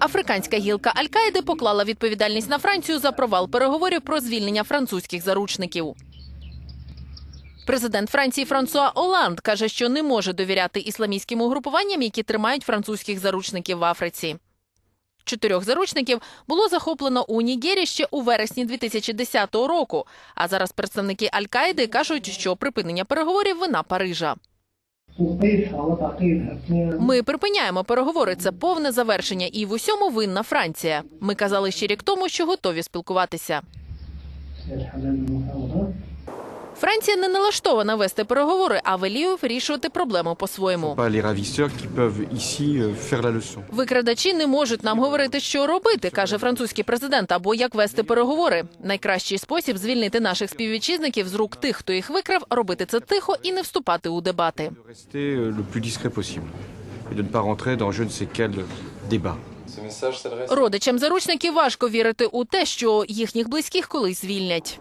Африканська гілка Аль-Каїди поклала відповідальність на Францію за провал переговорів про звільнення французьких заручників. Президент Франції Франсуа Оланд каже, що не може довіряти ісламістським угрупуванням, які тримають французьких заручників в Африці. Чотирьох заручників було захоплено у Нігері ще у вересні 2010 року. А зараз представники Аль-Каїди кажуть, що припинення переговорів вина Парижа. Ми припиняємо переговори. Це повне завершення, і в усьому винна Франція. Ми казали ще рік тому, що готові спілкуватися. Франція не налаштована вести переговори, а веліє вирішувати проблему по-своєму. leçon. Викрадачі не можуть нам говорити, що робити, каже французький президент, або як вести переговори. Найкращий спосіб звільнити наших співвітчизників з рук тих, хто їх викрав, робити це тихо і не вступати у дебати. S'adresse Родичам заручників важко вірити у те, що їхніх близьких колись звільнять.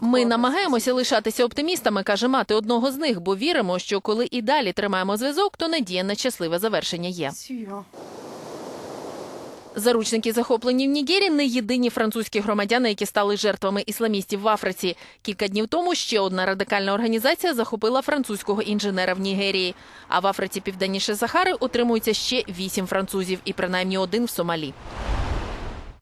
Ми намагаємося лишатися оптимістами, каже мати одного з них, бо віримо, що коли і далі тримаємо зв'язок, то надія на щасливе завершення є. Заручники, захоплені в Нігері, не єдині французькі громадяни, які стали жертвами ісламістів в Африці. Кілька днів тому ще одна радикальна організація захопила французького інженера в Нігерії. А в Африці південніше Сахари утримується ще вісім французів і принаймні один в Сомалі.